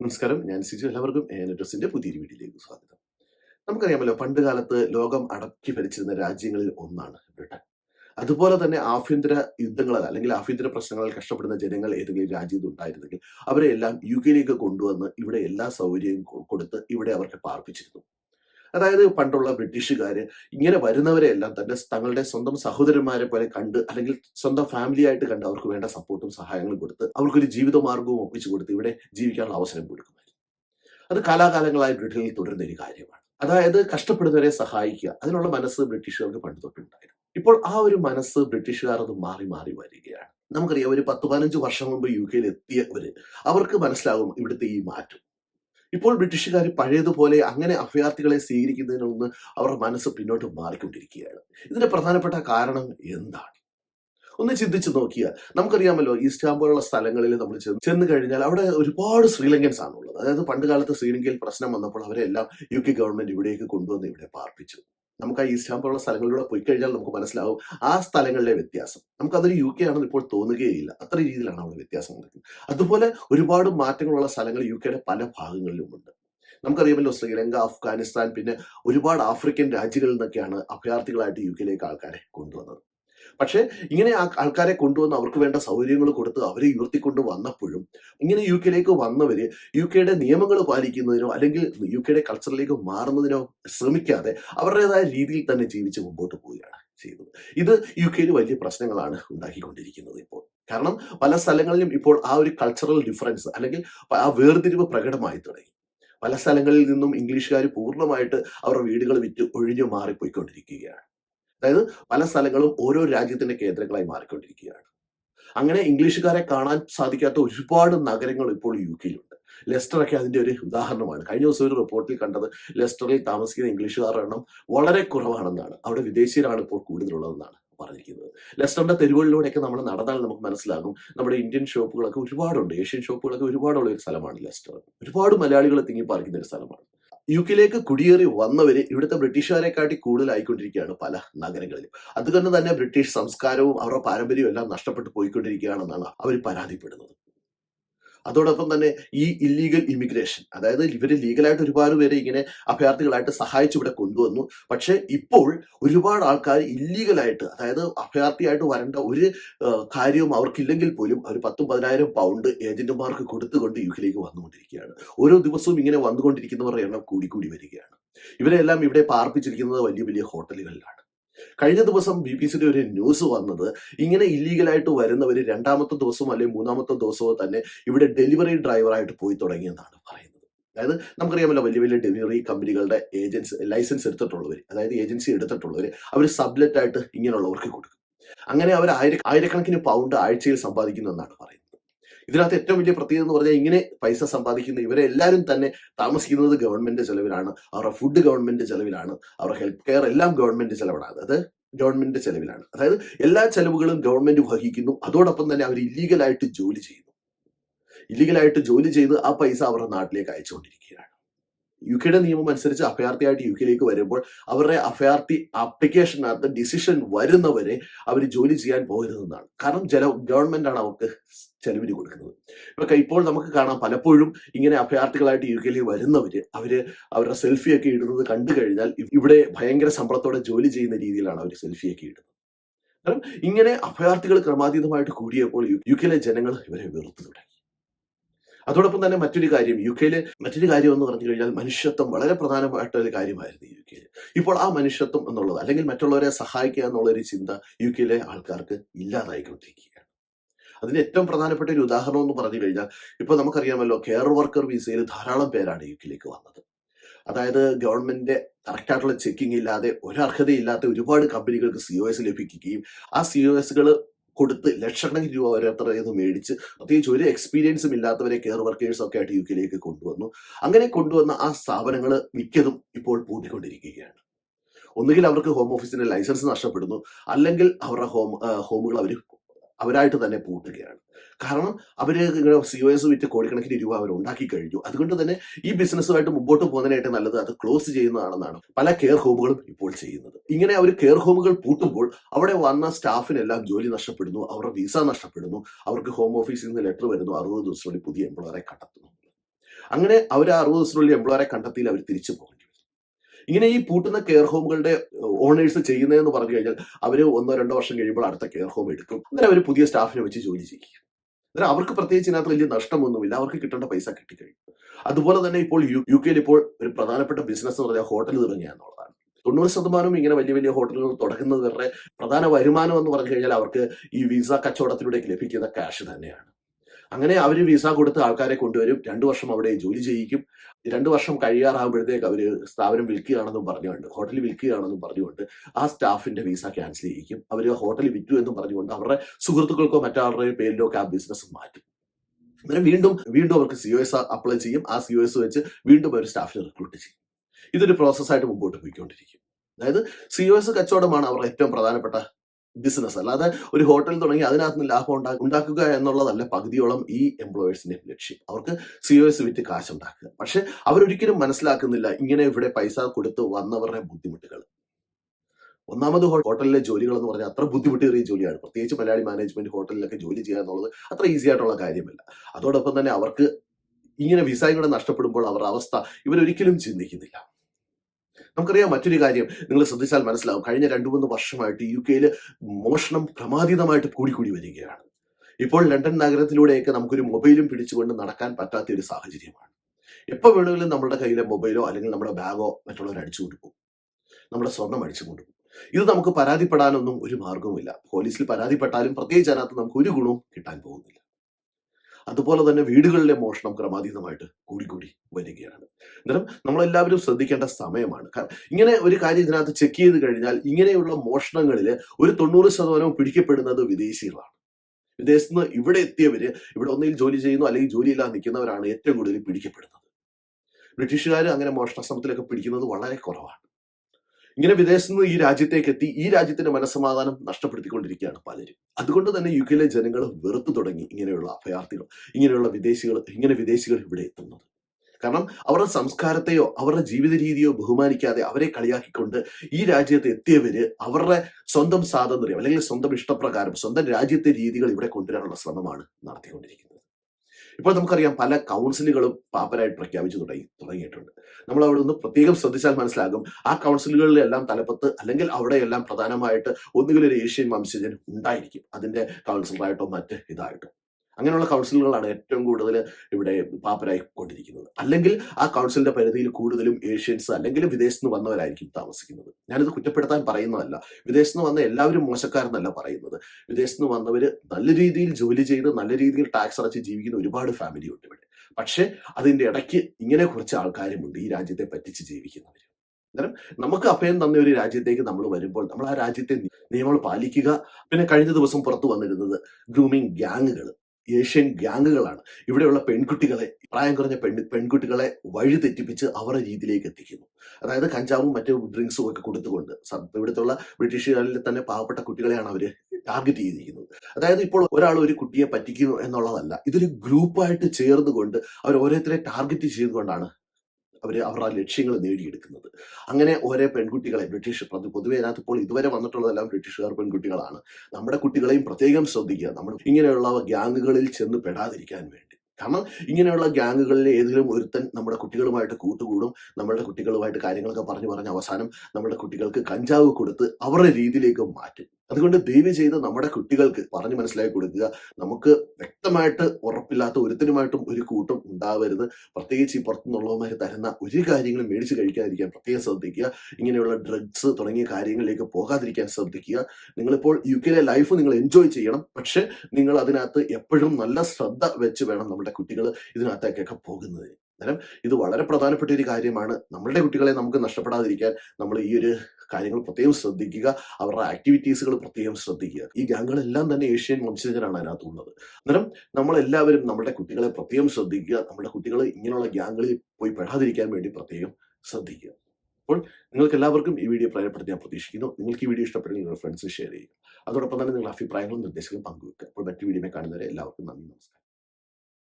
നമസ്കാരം. ഞാൻ സിജു. എല്ലാവർക്കും ഡ്രസ്സിന്റെ പുതിയൊരു വീഡിയോയിലേക്ക് സ്വാഗതം. നമുക്കറിയാമല്ലോ പണ്ട് കാലത്ത് ലോകം അടക്കി ഭരിച്ചിരുന്ന രാജ്യങ്ങളിൽ ഒന്നാണ് ബ്രിട്ടൻ. അതുപോലെ തന്നെ ആഭ്യന്തര യുദ്ധങ്ങൾ അല്ലെങ്കിൽ ആഭ്യന്തര പ്രശ്നങ്ങളിൽ കഷ്ടപ്പെടുന്ന ജനങ്ങൾ ഏതെങ്കിലും രാജ്യത്ത് ഉണ്ടായിരുന്നെങ്കിൽ അവരെ എല്ലാം യു കെയിലേക്ക് കൊണ്ടുവന്ന് ഇവിടെ എല്ലാ സൗകര്യവും കൊടുത്ത് ഇവിടെ അവർക്ക് പാർപ്പിച്ചിരുന്നു. അതായത് പണ്ടുള്ള ബ്രിട്ടീഷുകാർ ഇങ്ങനെ വരുന്നവരെ എല്ലാം തന്നെ തങ്ങളുടെ സ്വന്തം സഹോദരന്മാരെ പോലെ കണ്ട് അല്ലെങ്കിൽ സ്വന്തം ഫാമിലി ആയിട്ട് കണ്ട് അവർക്ക് വേണ്ട സപ്പോർട്ടും സഹായങ്ങളും കൊടുത്ത് അവർക്കൊരു ജീവിതമാർഗവും ഒപ്പിച്ചു കൊടുത്ത് ഇവിടെ ജീവിക്കാനുള്ള അവസരം കൊടുക്കുമായിരുന്നു. അത് കാലാകാലങ്ങളായി ബ്രിട്ടനിൽ തുടരുന്ന ഒരു കാര്യമാണ്. അതായത് കഷ്ടപ്പെടുന്നവരെ സഹായിക്കുക അതിനുള്ള മനസ്സ് ബ്രിട്ടീഷുകാർക്ക് പണ്ട് തൊട്ടുണ്ടായിരുന്നു. ഇപ്പോൾ ആ ഒരു മനസ്സ് ബ്രിട്ടീഷുകാർ അത് മാറി മാറി വരികയാണ്. നമുക്കറിയാം ഒരു പത്ത് പതിനഞ്ച് വർഷം മുമ്പ് യു കെയിൽ എത്തിയവര് അവർക്ക് മനസ്സിലാകും ഇവിടുത്തെ ഈ മാറ്റം. ഇപ്പോൾ ബ്രിട്ടീഷുകാർ പഴയതുപോലെ അങ്ങനെ അഭയാർത്ഥികളെ സ്വീകരിക്കുന്നതിനൊന്ന് അവരുടെ മനസ്സ് പിന്നോട്ട് മാറിക്കൊണ്ടിരിക്കുകയാണ്. ഇതിന്റെ പ്രധാനപ്പെട്ട കാരണം എന്താണ്? ഒന്ന് ചിന്തിച്ചു നോക്കിയാൽ നമുക്കറിയാമല്ലോ ഈസ്റ്റാം പോലുള്ള സ്ഥലങ്ങളിൽ നമ്മൾ ചെന്ന് കഴിഞ്ഞാൽ അവിടെ ഒരുപാട് ശ്രീലങ്കൻസ് ആണുള്ളത് അതായത് പണ്ട് കാലത്ത് ശ്രീലങ്കയിൽ പ്രശ്നം വന്നപ്പോൾ അവരെല്ലാം യു കെ ഗവൺമെന്റ് ഇവിടേക്ക് കൊണ്ടുവന്ന് ഇവിടെ പാർപ്പിച്ചു. നമുക്ക് ആ ഈസ്റ്റാം പോലുള്ള സ്ഥലങ്ങളിലൂടെ പോയി കഴിഞ്ഞാൽ നമുക്ക് മനസ്സിലാവും ആ സ്ഥലങ്ങളിലെ വ്യത്യാസം. നമുക്കതൊരു യു കെ ആണെന്ന് ഇപ്പോൾ തോന്നുകയില്ല. അത്ര രീതിയിലാണ് അവിടെ വ്യത്യാസം നടക്കുന്നത്. അതുപോലെ ഒരുപാട് മാറ്റങ്ങളുള്ള സ്ഥലങ്ങൾ യു കെയുടെ പല ഭാഗങ്ങളിലുമുണ്ട്. നമുക്കറിയാമല്ലോ ശ്രീലങ്ക അഫ്ഗാനിസ്ഥാൻ പിന്നെ ഒരുപാട് ആഫ്രിക്കൻ രാജ്യങ്ങളിൽ നിന്നൊക്കെയാണ് അഭയാർത്ഥികളായിട്ട് യു കെയിലേക്ക് ആൾക്കാരെ കൊണ്ടുവന്നത്. പക്ഷേ ഇങ്ങനെ ആൾക്കാരെ കൊണ്ടുവന്ന് അവർക്ക് വേണ്ട സൗകര്യങ്ങൾ കൊടുത്ത് അവരെ ഉയർത്തിക്കൊണ്ട് വന്നപ്പോഴും ഇങ്ങനെ യു കെയിലേക്ക് വന്നവര് യു കെയുടെ നിയമങ്ങൾ പാലിക്കുന്നതിനോ അല്ലെങ്കിൽ യു കെയുടെ കൾച്ചറിലേക്ക് മാറുന്നതിനോ ശ്രമിക്കാതെ അവരുടേതായ രീതിയിൽ തന്നെ ജീവിച്ച് മുമ്പോട്ട് പോവുകയാണ് ചെയ്തത് ഇത് യു കെയിൽ വലിയ പ്രശ്നങ്ങളാണ് ഉണ്ടാക്കിക്കൊണ്ടിരിക്കുന്നത് ഇപ്പോൾ. കാരണം പല സ്ഥലങ്ങളിലും ഇപ്പോൾ ആ ഒരു കൾച്ചറൽ ഡിഫറൻസ് അല്ലെങ്കിൽ ആ വേർതിരിവ് പ്രകടമായി തുടങ്ങി. പല സ്ഥലങ്ങളിൽ നിന്നും ഇംഗ്ലീഷുകാർ പൂർണമായിട്ട് അവരുടെ വീടുകൾ വിറ്റ് ഒഴിഞ്ഞു മാറിപ്പോയിക്കൊണ്ടിരിക്കുകയാണ്. അതായത് പല സ്ഥലങ്ങളും ഓരോ രാജ്യത്തിന്റെ കേന്ദ്രങ്ങളായി മാറിക്കൊണ്ടിരിക്കുകയാണ്. അങ്ങനെ ഇംഗ്ലീഷുകാരെ കാണാൻ സാധിക്കാത്ത ഒരുപാട് നഗരങ്ങൾ ഇപ്പോൾ യു കെയിലുണ്ട് ലെസ്റ്ററൊക്കെ അതിന്റെ ഒരു ഉദാഹരണമാണ്. കഴിഞ്ഞ ദിവസം ഒരു റിപ്പോർട്ടിൽ കണ്ടത് ലെസ്റ്ററിൽ താമസിക്കുന്ന ഇംഗ്ലീഷുകാരുടെ എണ്ണം വളരെ കുറവാണെന്നാണ്. അവിടെ വിദേശീയരാണ് ഇപ്പോൾ കൂടുതലുള്ളതെന്നാണ് പറഞ്ഞിരിക്കുന്നത്. ലെസ്റ്ററിന്റെ തെരുവുകളിലൂടെയൊക്കെ നമ്മൾ നടന്നാൽ നമുക്ക് മനസ്സിലാകും. നമ്മുടെ ഇന്ത്യൻ ഷോപ്പുകളൊക്കെ ഒരുപാടുണ്ട്. ഏഷ്യൻ ഷോപ്പുകളൊക്കെ ഒരുപാടുള്ള ഒരു സ്ഥലമാണ് ലെസ്റ്റർ. ഒരുപാട് മലയാളികൾ തിങ്ങി പാർക്കുന്ന ഒരു സ്ഥലമാണ്. യു കെയിലേക്ക് കുടിയേറി വന്നവര് ഇവിടുത്തെ ബ്രിട്ടീഷുകാരെക്കാട്ടി കൂടുതലായിക്കൊണ്ടിരിക്കുകയാണ് പല നഗരങ്ങളിലും. അതുകൊണ്ട് തന്നെ ബ്രിട്ടീഷ് സംസ്കാരവും അവരുടെ പാരമ്പര്യവും എല്ലാം നഷ്ടപ്പെട്ടു പോയിക്കൊണ്ടിരിക്കുകയാണെന്നാണ് അവർ പരാതിപ്പെടുന്നത്. അതോടൊപ്പം തന്നെ ഈ ഇല്ലീഗൽ ഇമിഗ്രേഷൻ അതായത് ഇവർ ലീഗലായിട്ട് ഒരുപാട് പേരെ ഇങ്ങനെ അഭയാർത്ഥികളായിട്ട് സഹായിച്ചു ഇവിടെ കൊണ്ടുവന്നു. പക്ഷേ ഇപ്പോൾ ഒരുപാട് ആൾക്കാർ ഇല്ലീഗലായിട്ട് അതായത് അഭയാർത്ഥിയായിട്ട് വരേണ്ട ഒരു കാര്യവും അവർക്കില്ലെങ്കിൽ പോലും അവർ പത്തും പതിനായിരം പൗണ്ട് ഏജന്റുമാർക്ക് കൊടുത്തുകൊണ്ട് യു കെയിലേക്ക് വന്നുകൊണ്ടിരിക്കുകയാണ്. ഓരോ ദിവസവും ഇങ്ങനെ വന്നുകൊണ്ടിരിക്കുന്നവരുടെ എണ്ണം കൂടിക്കൂടി വരികയാണ്. ഇവരെല്ലാം ഇവിടെ പാർപ്പിച്ചിരിക്കുന്നത് വലിയ വലിയ ഹോട്ടലുകളിലാണ്. കഴിഞ്ഞ ദിവസം ബി ബി സിയുടെ ഒരു ന്യൂസ് വന്നത് ഇങ്ങനെ ഇല്ലീഗലായിട്ട് വരുന്നവർ രണ്ടാമത്തെ ദിവസവും അല്ലെങ്കിൽ മൂന്നാമത്തെ ദിവസവും തന്നെ ഇവിടെ ഡെലിവറി ഡ്രൈവറായിട്ട് പോയി തുടങ്ങിയെന്നാണ് പറയുന്നത്. അതായത് നമുക്കറിയാമല്ലോ വലിയ വലിയ ഡെലിവറി കമ്പനികളുടെ ഏജൻസി ലൈസൻസ് എടുത്തിട്ടുള്ളവർ അതായത് ഏജൻസി എടുത്തിട്ടുള്ളവർ അവർ സബ്ലെറ്റ് ആയിട്ട് ഇങ്ങനെയുള്ളവർക്ക് കൊടുക്കും. അങ്ങനെ അവർ ആയിര ആയിരക്കണക്കിന് പൗണ്ട് ആഴ്ചയിൽ സമ്പാദിക്കുന്നു എന്നാണ് പറയുന്നത്. ഇതിനകത്ത് ഏറ്റവും വലിയ പ്രത്യേകത എന്ന് പറഞ്ഞാൽ ഇങ്ങനെ പൈസ സമ്പാദിക്കുന്ന ഇവരെ എല്ലാവരും തന്നെ താമസിക്കുന്നത് ഗവൺമെന്റ് ചെലവിലാണ്. അവരുടെ ഫുഡ് ഗവൺമെന്റ് ചെലവിലാണ്. അവരുടെ ഹെൽത്ത് കെയർ എല്ലാം ഗവൺമെന്റ് ചെലവിലാണ്. അത് ഗവൺമെന്റ് ചെലവിലാണ്. അതായത് എല്ലാ ചെലവുകളും ഗവൺമെന്റ് വഹിക്കുന്നു. അതോടൊപ്പം തന്നെ അവർ ഇല്ലീഗലായിട്ട് ജോലി ചെയ്യുന്നു. ഇല്ലീഗലായിട്ട് ജോലി ചെയ്ത് ആ പൈസ അവരുടെ നാട്ടിലേക്ക് അയച്ചുകൊണ്ടിരിക്കുകയാണ്. യു കെയുടെ നിയമം അനുസരിച്ച് അഭയാർത്ഥിയായിട്ട് യു കെയിലേക്ക് വരുമ്പോൾ അവരുടെ അഭയാർത്ഥി ആപ്ലിക്കേഷനകത്ത് ഡിസിഷൻ വരുന്നവരെ അവർ ജോലി ചെയ്യാൻ പോകരുതെന്നാണ്. കാരണം ജല ഗവൺമെന്റ് ആണ് അവർക്ക് ചെലവിന് കൊടുക്കുന്നത്. ഇപ്പൊ ഇപ്പോൾ നമുക്ക് കാണാം പലപ്പോഴും ഇങ്ങനെ അഭയാർത്ഥികളായിട്ട് യു കെയിലേക്ക് വരുന്നവര് അവർ അവരുടെ സെൽഫിയൊക്കെ ഇടുന്നത് കണ്ടു കഴിഞ്ഞാൽ ഇവിടെ ഭയങ്കര ശമ്പളത്തോടെ ജോലി ചെയ്യുന്ന രീതിയിലാണ് അവർ സെൽഫിയൊക്കെ ഇടുന്നത്. കാരണം ഇങ്ങനെ അഭയാർത്ഥികൾ ക്രമാതീതമായിട്ട് കൂടിയപ്പോൾ യു കെയിലെ ജനങ്ങൾ ഇവരെ വെറുത്തു തുടങ്ങി. അതോടൊപ്പം തന്നെ മറ്റൊരു കാര്യം യു കെയിലെ മറ്റൊരു കാര്യം എന്ന് പറഞ്ഞു കഴിഞ്ഞാൽ മനുഷ്യത്വം വളരെ പ്രധാനമായിട്ട് ഒരു കാര്യമായിരുന്നു യു കെയിൽ ഇപ്പോൾ ആ മനുഷ്യത്വം എന്നുള്ളത് അല്ലെങ്കിൽ മറ്റുള്ളവരെ സഹായിക്കുക എന്നുള്ള ഒരു ചിന്ത യു കെയിലെ ആൾക്കാർക്ക് ഇല്ലാതായിക്കൊണ്ടിരിക്കുകയാണ്. അതിന് ഏറ്റവും പ്രധാനപ്പെട്ട ഒരു ഉദാഹരണം എന്ന് പറഞ്ഞു കഴിഞ്ഞാൽ ഇപ്പൊ നമുക്കറിയാമല്ലോ കെയർ വർക്കർ വിസയിൽ ധാരാളം പേരാണ് യു കെയിലേക്ക് വന്നത്. അതായത് ഗവൺമെന്റിന്റെ കറക്റ്റായിട്ടുള്ള ചെക്കിംഗ് ഇല്ലാതെ ഒരു അർഹതയില്ലാത്ത ഒരുപാട് കമ്പനികൾക്ക് സി ഒ എസ് ലഭിക്കുകയും ആ സി ഒ എസുകൾ കൊടുത്ത് ലക്ഷക്കണക്കിന് രൂപ വരെ നിന്ന് മേടിച്ച് പ്രത്യേകിച്ച് ഒരു എക്സ്പീരിയൻസും ഇല്ലാത്തവരെ കെയർ വർക്കേഴ്സ് ഒക്കെ ആയിട്ട് യു കെയിലേക്ക് കൊണ്ടുവന്നു. അങ്ങനെ കൊണ്ടുവന്ന ആ സ്ഥാപനങ്ങൾ മിക്കതും ഇപ്പോൾ പൂട്ടിക്കൊണ്ടിരിക്കുകയാണ്. ഒന്നുകിൽ അവർക്ക് ഹോം ഓഫീസിന്റെ ലൈസൻസ് നഷ്ടപ്പെടുന്നു. അല്ലെങ്കിൽ അവരുടെ ഹോം ഹോമുകൾ അവർ അവരായിട്ട് തന്നെ പൂട്ടുകയാണ്. കാരണം അവർ ഇങ്ങനെ സി ഒ എസ് വിറ്റ് കോടിക്കണക്കിന് രൂപ അവർ ഉണ്ടാക്കി കഴിഞ്ഞു. അതുകൊണ്ട് തന്നെ ഈ ബിസിനസ്സുമായിട്ട് മുമ്പോട്ട് പോകുന്നതിനായിട്ട് നല്ലത് അത് ക്ലോസ് ചെയ്യുന്നതാണെന്നാണ് പല കെയർ ഹോമുകളും ഇപ്പോൾ ചെയ്യുന്നത്. ഇങ്ങനെ അവർ കെയർ ഹോമുകൾ പൂട്ടുമ്പോൾ അവിടെ വന്ന സ്റ്റാഫിനെല്ലാം ജോലി നഷ്ടപ്പെടുന്നു അവരുടെ വിസ നഷ്ടപ്പെടുന്നു അവർക്ക് ഹോം ഓഫീസിൽ നിന്ന് ലെറ്റർ വരുന്നു അറുപത് ദിവസത്തിനുള്ളിൽ പുതിയ എംപ്ലോയറെ കണ്ടെത്തുന്നു. അങ്ങനെ അവർ അറുപത് ദിവസത്തിനുള്ളിൽ എംപ്ലോയറെ കണ്ടെത്തിയിൽ അവർ തിരിച്ചു വരും ഇങ്ങനെ ഈ പൂട്ടുന്ന കെയർ ഹോമുകളുടെ ഓണേഴ്സ് ചെയ്യുന്നതെന്ന് പറഞ്ഞു കഴിഞ്ഞാൽ അവർ ഒന്നോ രണ്ടോ വർഷം കഴിയുമ്പോൾ അടുത്ത കെയർ ഹോം എടുക്കും. അങ്ങനെ അവർ പുതിയ സ്റ്റാഫിനെ വെച്ച് ജോലി ചെയ്യും അന്നേരം അവർക്ക് പ്രത്യേകിച്ച് ഇതിനകത്ത് വലിയ നഷ്ടമൊന്നുമില്ല. അവർക്ക് കിട്ടേണ്ട പൈസ കിട്ടിക്കഴിയും അതുപോലെ തന്നെ ഇപ്പോൾ യു യു കെയിൽ ഇപ്പോൾ ഒരു പ്രധാനപ്പെട്ട ബിസിനസ് എന്ന് പറഞ്ഞാൽ ഹോട്ടൽ തുടങ്ങുക എന്നുള്ളതാണ്. തൊണ്ണൂറ് ശതമാനവും ഇങ്ങനെ വലിയ വലിയ ഹോട്ടലുകൾ തുടങ്ങുന്നവരുടെ പ്രധാന വരുമാനം എന്ന് പറഞ്ഞു കഴിഞ്ഞാൽ അവർക്ക് ഈ വിസ കച്ചവടത്തിലൂടെ ലഭിക്കുന്ന ക്യാഷ് തന്നെയാണ്. അങ്ങനെ അവർ വിസ കൊടുത്ത് ആൾക്കാരെ കൊണ്ടുവരും. രണ്ടു വർഷം അവിടെ ജോലി ചെയ്യിക്കും. രണ്ടു വർഷം കഴിയാറാകുമ്പോഴത്തേക്ക് അവർ സ്ഥാപനം വിൽക്കുകയാണെന്നും പറഞ്ഞുകൊണ്ട് ഹോട്ടൽ വിൽക്കുകയാണെന്നും പറഞ്ഞുകൊണ്ട് ആ സ്റ്റാഫിന്റെ വിസ ക്യാൻസൽ ചെയ്യിക്കും. അവർ ഹോട്ടൽ വിറ്റു എന്നും പറഞ്ഞുകൊണ്ട് അവരുടെ സുഹൃത്തുക്കൾക്കോ മറ്റാളുടെ പേരിലോ ആ ബിസിനസ് മാറ്റും. അന്നേരം വീണ്ടും വീണ്ടും അവർക്ക് സി ഒ എസ് അപ്ലൈ ചെയ്യും. ആ സി ഒ എസ് വെച്ച് വീണ്ടും അവർ സ്റ്റാഫിനെ റിക്രൂട്ട് ചെയ്യും. ഇതൊരു പ്രോസസ്സായിട്ട് മുമ്പോട്ട് പോയിക്കൊണ്ടിരിക്കും. അതായത് സി ഒ എസ് കച്ചവടമാണ് അവരുടെ ഏറ്റവും പ്രധാനപ്പെട്ട ബിസിനസ് അല്ലാതെ ഒരു ഹോട്ടൽ തുടങ്ങി അതിനകത്ത് ലാഭം ഉണ്ടാ- ഉണ്ടാക്കുക എന്നുള്ളതല്ല പകുതിയോളം ഈ എംപ്ലോയേഴ്സിന്റെ ലക്ഷ്യം. അവർക്ക് സി ഒ എസ് വിറ്റ് കാശുണ്ടാക്കുക. പക്ഷെ അവരൊരിക്കലും മനസ്സിലാക്കുന്നില്ല ഇങ്ങനെ ഇവിടെ പൈസ കൊടുത്ത് വന്നവരുടെ ബുദ്ധിമുട്ടുകൾ ഒന്നാമത് ഹോട്ടലിലെ ജോലികൾ എന്ന് പറഞ്ഞാൽ അത്ര ബുദ്ധിമുട്ടേറിയ ജോലിയാണ്. പ്രത്യേകിച്ച് മലയാളി മാനേജ്മെന്റ് ഹോട്ടലിലൊക്കെ ജോലി ചെയ്യുക എന്നുള്ളത് അത്ര ഈസി ആയിട്ടുള്ള കാര്യമല്ല. അതോടൊപ്പം തന്നെ അവർക്ക് ഇങ്ങനെ വിസയും കൂടെ നഷ്ടപ്പെടുമ്പോൾ അവരുടെ അവസ്ഥ ഇവരൊരിക്കലും ചിന്തിക്കുന്നില്ല. നമുക്കറിയാം മറ്റൊരു കാര്യം നിങ്ങൾ ശ്രദ്ധിച്ചാൽ മനസ്സിലാവും. കഴിഞ്ഞ രണ്ടു മൂന്ന് വർഷമായിട്ട് യു കെയിൽ മോഷണം ക്രമാതീതമായിട്ട് കൂടിക്കൂടി വരികയാണ്. ഇപ്പോൾ ലണ്ടൻ നഗരത്തിലൂടെയൊക്കെ നമുക്കൊരു മൊബൈലും പിടിച്ചുകൊണ്ട് നടക്കാൻ പറ്റാത്ത ഒരു സാഹചര്യമാണ്. എപ്പോൾ വേണമെങ്കിലും നമ്മുടെ കയ്യിലെ മൊബൈലോ അല്ലെങ്കിൽ നമ്മുടെ ബാഗോ മറ്റുള്ളവർ അടിച്ചു കൊടുക്കും നമ്മുടെ സ്വർണം അടിച്ചു കൊണ്ടുപോകും ഇത് നമുക്ക് പരാതിപ്പെടാനൊന്നും ഒരു മാർഗവുമില്ല പോലീസിൽ പരാതിപ്പെട്ടാലും പ്രത്യേകിച്ച് അതിനകത്ത് നമുക്ക് ഒരു ഗുണവും കിട്ടാൻ പോകുന്നില്ല. അതുപോലെ തന്നെ വീടുകളിലെ മോഷണം ക്രമാതീതമായിട്ട് കൂടിക്കൂടി വരികയാണ്. അന്നേരം നമ്മളെല്ലാവരും ശ്രദ്ധിക്കേണ്ട സമയമാണ്. കാരണം ഇങ്ങനെ ഒരു കാര്യം ഇതിനകത്ത് ചെക്ക് ചെയ്ത് കഴിഞ്ഞാൽ ഇങ്ങനെയുള്ള മോഷണങ്ങളിൽ ഒരു തൊണ്ണൂറ് ശതമാനവും പിടിക്കപ്പെടുന്നത് വിദേശികളാണ്. വിദേശത്ത് നിന്ന് ഇവിടെ എത്തിയവര് ഇവിടെ ഒന്നിൽ ജോലി ചെയ്യുന്നു അല്ലെങ്കിൽ ജോലിയില്ലാതെ നിൽക്കുന്നവരാണ് ഏറ്റവും കൂടുതൽ പിടിക്കപ്പെടുന്നത്. ബ്രിട്ടീഷുകാർ അങ്ങനെ മോഷണ ശ്രമത്തിലൊക്കെ പിടിക്കുന്നത് വളരെ കുറവാണ്. ഇങ്ങനെ വിദേശത്ത് നിന്ന് ഈ രാജ്യത്തേക്ക് എത്തി ഈ രാജ്യത്തിന്റെ മനസ്സമാധാനം നഷ്ടപ്പെടുത്തിക്കൊണ്ടിരിക്കുകയാണ് പലരും. അതുകൊണ്ട് തന്നെ യു കെയിലെ ജനങ്ങൾ വെറുത്തു തുടങ്ങി ഇങ്ങനെയുള്ള അഭയാർത്ഥികൾ ഇങ്ങനെയുള്ള വിദേശികൾ ഇങ്ങനെ വിദേശികൾ ഇവിടെ എത്തുന്നത്. കാരണം അവരുടെ സംസ്കാരത്തെയോ അവരുടെ ജീവിത രീതിയോ ബഹുമാനിക്കാതെ അവരെ കളിയാക്കിക്കൊണ്ട് ഈ രാജ്യത്ത് എത്തിയവര് അവരുടെ സ്വന്തം സ്വാതന്ത്ര്യം അല്ലെങ്കിൽ സ്വന്തം ഇഷ്ടപ്രകാരം സ്വന്തം രാജ്യത്തെ രീതികൾ ഇവിടെ കൊണ്ടുവരാനുള്ള ശ്രമമാണ് നടത്തിക്കൊണ്ടിരിക്കുന്നത്. ഇപ്പോൾ നമുക്കറിയാം പല കൗൺസിലുകളും പാപ്പരായിട്ട് പ്രഖ്യാപിച്ചു തുടങ്ങി തുടങ്ങിയിട്ടുണ്ട്. നമ്മൾ അവിടെ നിന്ന് പ്രത്യേകം ശ്രദ്ധിച്ചാൽ മനസ്സിലാകും ആ കൗൺസിലുകളിലെല്ലാം തലപ്പത്ത് അല്ലെങ്കിൽ അവിടെയെല്ലാം പ്രധാനമായിട്ട് ഒന്നുകിൽ ഒരു ഏഷ്യൻ വംശജൻ ഉണ്ടായിരിക്കും അതിന്റെ കൗൺസിലറായിട്ടോ മറ്റ് ഇതായിട്ടോ. അങ്ങനെയുള്ള കൗൺസിലുകളാണ് ഏറ്റവും കൂടുതൽ ഇവിടെ പാപ്പരായി കൊണ്ടിരിക്കുന്നത് അല്ലെങ്കിൽ ആ കൗൺസിലിന്റെ പരിധിയിൽ കൂടുതലും ഏഷ്യൻസ് അല്ലെങ്കിൽ വിദേശത്ത് നിന്ന് വന്നവരായിരിക്കും താമസിക്കുന്നത്. ഞാനിത് കുറ്റപ്പെടുത്താൻ പറയുന്നതല്ല. വിദേശത്ത് നിന്ന് വന്ന എല്ലാവരും മോശക്കാരെന്നല്ല പറയുന്നത്. വിദേശത്ത് നിന്ന് വന്നവർ നല്ല രീതിയിൽ ജോലി ചെയ്ത് നല്ല രീതിയിൽ ടാക്സ് അടച്ച് ജീവിക്കുന്ന ഒരുപാട് ഫാമിലി ഉണ്ട് ഇവിടെ. പക്ഷെ അതിന്റെ ഇടയ്ക്ക് ഇങ്ങനെ കുറച്ച് ആൾക്കാരുമുണ്ട് ഈ രാജ്യത്തെ പറ്റിച്ച് ജീവിക്കുന്നവർ അന്നേരം നമുക്ക് അഭയം തന്ന ഒരു രാജ്യത്തേക്ക് നമ്മൾ വരുമ്പോൾ നമ്മൾ ആ രാജ്യത്തെ നിയമങ്ങൾ പാലിക്കുക. പിന്നെ കഴിഞ്ഞ ദിവസം പുറത്തു വന്നിരുന്നത് ഗ്രൂമിംഗ് ഗ്യാങ്ങുകൾ ഏഷ്യൻ ഗ്യാങ്ങുകളാണ്. ഇവിടെയുള്ള പെൺകുട്ടികളെ പ്രായം കുറഞ്ഞ പെൺ പെൺകുട്ടികളെ വഴി തെറ്റിപ്പിച്ച് അവരുടെ രീതിയിലേക്ക് എത്തിക്കുന്നു. അതായത് കഞ്ചാവും മറ്റു ഡ്രിങ്ക്സും ഒക്കെ കൊടുത്തുകൊണ്ട് ഇവിടുത്തെ ഇവിടുത്തുള്ള ബ്രിട്ടീഷുകാരിൽ തന്നെ പാവപ്പെട്ട കുട്ടികളെയാണ് അവർ ടാർഗറ്റ് ചെയ്തിരിക്കുന്നത്. അതായത് ഇപ്പോൾ ഒരാൾ ഒരു കുട്ടിയെ പറ്റിക്കുന്നു എന്നുള്ളതല്ല ഇതൊരു ഗ്രൂപ്പായിട്ട് ചേർന്നുകൊണ്ട് അവർ ഓരോരുത്തരെ ടാർഗറ്റ് ചെയ്തുകൊണ്ടാണ് അവർ അവരുടെ ലക്ഷ്യങ്ങൾ നേടിയെടുക്കുന്നത്. അങ്ങനെ ഓരോ പെൺകുട്ടികളെ ബ്രിട്ടീഷ് പൊതുവെ അതിനകത്ത് ഇപ്പോൾ ഇതുവരെ വന്നിട്ടുള്ളതെല്ലാം ബ്രിട്ടീഷുകാർ പെൺകുട്ടികളാണ്. നമ്മുടെ കുട്ടികളെയും പ്രത്യേകം ശ്രദ്ധിക്കുക. നമ്മൾ ഇങ്ങനെയുള്ള ഗ്യാങ്ങുകളിൽ ചെന്ന് പെടാതിരിക്കാൻ വേണ്ടി. കാരണം ഇങ്ങനെയുള്ള ഗ്യാങ്ങുകളിൽ ഏതെങ്കിലും ഒരുത്തൻ നമ്മുടെ കുട്ടികളുമായിട്ട് കൂട്ടുകൂടും നമ്മുടെ കുട്ടികളുമായിട്ട് കാര്യങ്ങളൊക്കെ പറഞ്ഞു പറഞ്ഞ് അവസാനം നമ്മുടെ കുട്ടികൾക്ക് കഞ്ചാവ് കൊടുത്ത് അവരുടെ രീതിയിലേക്ക് മാറ്റും. അതുകൊണ്ട് ദയവ് ചെയ്ത് നമ്മുടെ കുട്ടികൾക്ക് പറഞ്ഞു മനസ്സിലാക്കി കൊടുക്കുക. നമുക്ക് വ്യക്തമായിട്ട് ഉറപ്പില്ലാത്ത ഒരുത്തിനുമായിട്ടും ഒരു കൂട്ടം ഉണ്ടാവരുത്. പ്രത്യേകിച്ച് ഈ പുറത്തുനിന്നുള്ളവന്മാർ തരുന്ന ഒരു കാര്യങ്ങളും മേടിച്ച് കഴിക്കാതിരിക്കാൻ പ്രത്യേകം ശ്രദ്ധിക്കുക. ഇങ്ങനെയുള്ള ഡ്രഗ്സ് തുടങ്ങിയ കാര്യങ്ങളിലേക്ക് പോകാതിരിക്കാൻ ശ്രദ്ധിക്കുക. നിങ്ങളിപ്പോൾ യു കെയിലെ ലൈഫ് നിങ്ങൾ എൻജോയ് ചെയ്യണം. പക്ഷെ നിങ്ങൾ അതിനകത്ത് എപ്പോഴും നല്ല ശ്രദ്ധ വെച്ച് വേണം നമ്മുടെ കുട്ടികൾ ഇതിനകത്തേക്കൊക്കെ പോകുന്നത് അന്നേരം ഇത് വളരെ പ്രധാനപ്പെട്ട ഒരു കാര്യമാണ്. നമ്മളുടെ കുട്ടികളെ നമുക്ക് നഷ്ടപ്പെടാതിരിക്കാൻ നമ്മൾ ഈ ഒരു കാര്യങ്ങൾ പ്രത്യേകം ശ്രദ്ധിക്കുക. അവരുടെ ആക്ടിവിറ്റീസുകൾ പ്രത്യേകം ശ്രദ്ധിക്കുക. ഈ ഗ്യാങ്ങുകളെല്ലാം തന്നെ ഏഷ്യൻ വംശജരാണ് അതിനകത്തുള്ളത് അന്നേരം നമ്മളെല്ലാവരും നമ്മുടെ കുട്ടികളെ പ്രത്യേകം ശ്രദ്ധിക്കുക. നമ്മുടെ കുട്ടികൾ ഇങ്ങനെയുള്ള ഗ്യാങ്ങുകളിൽ പോയി പെടാതിരിക്കാൻ വേണ്ടി പ്രത്യേകം ശ്രദ്ധിക്കുക. അപ്പോൾ നിങ്ങൾക്ക് എല്ലാവർക്കും ഈ വീഡിയോ പ്രയോജനപ്പെടുത്തി ഞാൻ പ്രതീക്ഷിക്കുന്നു. നിങ്ങൾക്ക് ഈ വീഡിയോ ഇഷ്ടപ്പെട്ടെങ്കിൽ നിങ്ങളുടെ ഫ്രണ്ട്സ് ഷെയർ ചെയ്യുക. അതോടൊപ്പം തന്നെ നിങ്ങളുടെ അഭിപ്രായങ്ങളും നിർദ്ദേശങ്ങളും പങ്കുവെക്കുക. അപ്പോൾ മറ്റു വീഡിയോ കാണുന്നവരെ എല്ലാവർക്കും നന്ദി നമസ്കാരം.